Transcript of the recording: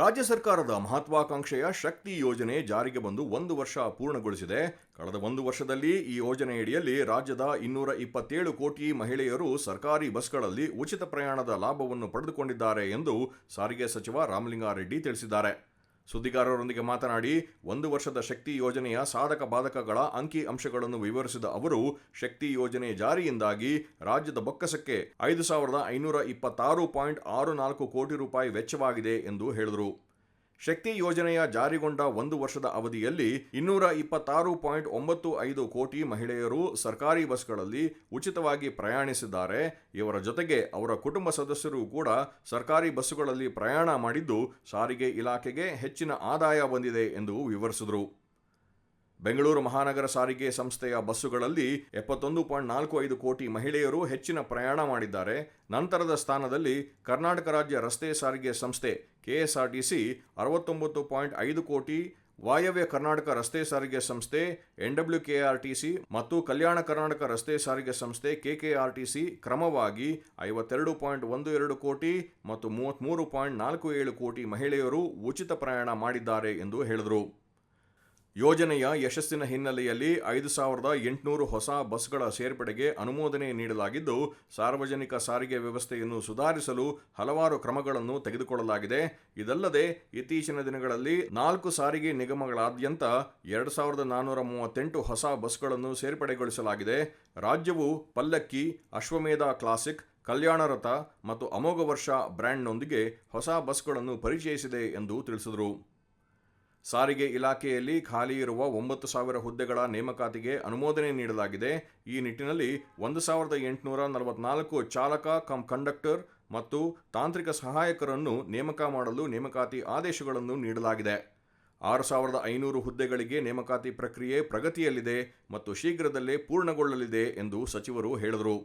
ರಾಜ್ಯ ಸರ್ಕಾರದ ಮಹತ್ವಾಕಾಂಕ್ಷೆಯ ಶಕ್ತಿ ಯೋಜನೆ ಜಾರಿಗೆ ಬಂದು ಒಂದು ವರ್ಷ ಪೂರ್ಣಗೊಳಿಸಿದೆ. ಕಳೆದ ಒಂದು ವರ್ಷದಲ್ಲಿ ಈ ಯೋಜನೆಯಡಿಯಲ್ಲಿ ರಾಜ್ಯದ ಇನ್ನೂರ ಇಪ್ಪತ್ತೇಳು ಕೋಟಿ ಮಹಿಳೆಯರು ಸರ್ಕಾರಿ ಬಸ್ಗಳಲ್ಲಿ ಉಚಿತ ಪ್ರಯಾಣದ ಲಾಭವನ್ನು ಪಡೆದುಕೊಂಡಿದ್ದಾರೆ ಎಂದು ಸಾರಿಗೆ ಸಚಿವ ರಾಮಲಿಂಗಾರೆಡ್ಡಿ ತಿಳಿಸಿದ್ದಾರೆ. ಸುದ್ದಿಗಾರರೊಂದಿಗೆ ಮಾತನಾಡಿ, ಒಂದು ವರ್ಷದ ಶಕ್ತಿ ಯೋಜನೆಯ ಸಾಧಕ ಬಾಧಕಗಳ ಅಂಕಿ ಅಂಶಗಳನ್ನು ವಿವರಿಸಿದ ಅವರು, ಶಕ್ತಿ ಯೋಜನೆ ಜಾರಿಯಿಂದಾಗಿ ರಾಜ್ಯದ ಬೊಕ್ಕಸಕ್ಕೆ ಐದು ಸಾವಿರದ ಐನೂರ ಇಪ್ಪತ್ತಾರು ಪಾಯಿಂಟ್ ಆರು ನಾಲ್ಕು ಕೋಟಿ ರೂಪಾಯಿ ವೆಚ್ಚವಾಗಿದೆ ಎಂದು ಹೇಳಿದರು. ಶಕ್ತಿ ಯೋಜನೆಯ ಜಾರಿಗೊಂಡ ಒಂದು ವರ್ಷದ ಅವಧಿಯಲ್ಲಿ ಇನ್ನೂರ ಇಪ್ಪತ್ತಾರು ಪಾಯಿಂಟ್ ಒಂಬತ್ತು ಐದು ಕೋಟಿ ಮಹಿಳೆಯರು ಸರ್ಕಾರಿ ಬಸ್ಗಳಲ್ಲಿ ಉಚಿತವಾಗಿ ಪ್ರಯಾಣಿಸಿದ್ದಾರೆ. ಇವರ ಜೊತೆಗೆ ಅವರ ಕುಟುಂಬ ಸದಸ್ಯರು ಕೂಡ ಸರ್ಕಾರಿ ಬಸ್ಸುಗಳಲ್ಲಿ ಪ್ರಯಾಣ ಮಾಡಿದ್ದು ಸಾರಿಗೆ ಇಲಾಖೆಗೆ ಹೆಚ್ಚಿನ ಆದಾಯ ಬಂದಿದೆ ಎಂದು ವಿವರಿಸಿದರು. ಬೆಂಗಳೂರು ಮಹಾನಗರ ಸಾರಿಗೆ ಸಂಸ್ಥೆಯ ಬಸ್ಸುಗಳಲ್ಲಿ ಎಪ್ಪತ್ತೊಂದು ಪಾಯಿಂಟ್ ನಾಲ್ಕು ಐದು ಕೋಟಿ ಮಹಿಳೆಯರು ಹೆಚ್ಚಿನ ಪ್ರಯಾಣ ಮಾಡಿದ್ದಾರೆ. ನಂತರದ ಸ್ಥಾನದಲ್ಲಿ ಕರ್ನಾಟಕ ರಾಜ್ಯ ರಸ್ತೆ ಸಾರಿಗೆ ಸಂಸ್ಥೆ ಕೆಎಸ್ಆರ್ಟಿಸಿ ಅರವತ್ತೊಂಬತ್ತು ಪಾಯಿಂಟ್ ಐದು ಕೋಟಿ, ವಾಯವ್ಯ ಕರ್ನಾಟಕ ರಸ್ತೆ ಸಾರಿಗೆ ಸಂಸ್ಥೆ ಎನ್ಡಬ್ಲ್ಯೂಕೆಆರ್ಟಿಸಿ ಮತ್ತು ಕಲ್ಯಾಣ ಕರ್ನಾಟಕ ರಸ್ತೆ ಸಾರಿಗೆ ಸಂಸ್ಥೆ ಕೆಕೆಆರ್ಟಿಸಿ ಕ್ರಮವಾಗಿ ಐವತ್ತೆರಡು ಪಾಯಿಂಟ್ ಒಂದು ಎರಡು ಕೋಟಿ ಮತ್ತು ಮೂವತ್ತ್ಮೂರು ಪಾಯಿಂಟ್ ನಾಲ್ಕು ಏಳು ಕೋಟಿ ಮಹಿಳೆಯರು ಉಚಿತ ಪ್ರಯಾಣ ಮಾಡಿದ್ದಾರೆ ಎಂದು ಹೇಳಿದರು. ಯೋಜನೆಯ ಯಶಸ್ಸಿನ ಹಿನ್ನೆಲೆಯಲ್ಲಿ ಐದು ಸಾವಿರದ ಎಂಟುನೂರು ಹೊಸ ಬಸ್ಗಳ ಸೇರ್ಪಡೆಗೆ ಅನುಮೋದನೆ ನೀಡಲಾಗಿದ್ದು, ಸಾರ್ವಜನಿಕ ಸಾರಿಗೆ ವ್ಯವಸ್ಥೆಯನ್ನು ಸುಧಾರಿಸಲು ಹಲವಾರು ಕ್ರಮಗಳನ್ನು ತೆಗೆದುಕೊಳ್ಳಲಾಗಿದೆ. ಇದಲ್ಲದೆ, ಇತ್ತೀಚಿನ ದಿನಗಳಲ್ಲಿ ನಾಲ್ಕು ಸಾರಿಗೆ ನಿಗಮಗಳಾದ್ಯಂತ ಎರಡು ಸಾವಿರದ ನಾನ್ನೂರ ಮೂವತ್ತೆಂಟು ಹೊಸ ಬಸ್ಗಳನ್ನು ಸೇರ್ಪಡೆಗೊಳಿಸಲಾಗಿದೆ. ರಾಜ್ಯವು ಪಲ್ಲಕ್ಕಿ, ಅಶ್ವಮೇಧ ಕ್ಲಾಸಿಕ್ ಕಲ್ಯಾಣ ರಥ ಮತ್ತು ಅಮೋಘ ವರ್ಷ ಬ್ರ್ಯಾಂಡ್ನೊಂದಿಗೆ ಹೊಸ ಬಸ್ಗಳನ್ನು ಪರಿಚಯಿಸಿದೆ ಎಂದು ತಿಳಿಸಿದರು. ಸಾರಿಗೆ ಇಲಾಖೆಯಲ್ಲಿ ಖಾಲಿ ಇರುವ ಒಂಬತ್ತು ಸಾವಿರ ಹುದ್ದೆಗಳ ನೇಮಕಾತಿಗೆ ಅನುಮೋದನೆ ನೀಡಲಾಗಿದೆ. ಈ ನಿಟ್ಟಿನಲ್ಲಿ ಒಂದು ಸಾವಿರದ ಎಂಟುನೂರ ನಲವತ್ನಾಲ್ಕು ಚಾಲಕ, ಕಂ ಕಂಡಕ್ಟರ್ ಮತ್ತು ತಾಂತ್ರಿಕ ಸಹಾಯಕರನ್ನು ನೇಮಕ ಮಾಡಲು ನೇಮಕಾತಿ ಆದೇಶಗಳನ್ನು ನೀಡಲಾಗಿದೆ. ಆರು ಸಾವಿರದ ಐನೂರು ಹುದ್ದೆಗಳಿಗೆ ನೇಮಕಾತಿ ಪ್ರಕ್ರಿಯೆ ಪ್ರಗತಿಯಲ್ಲಿದೆ ಮತ್ತು ಶೀಘ್ರದಲ್ಲೇ ಪೂರ್ಣಗೊಳ್ಳಲಿದೆ ಎಂದು ಸಚಿವರು ಹೇಳಿದರು.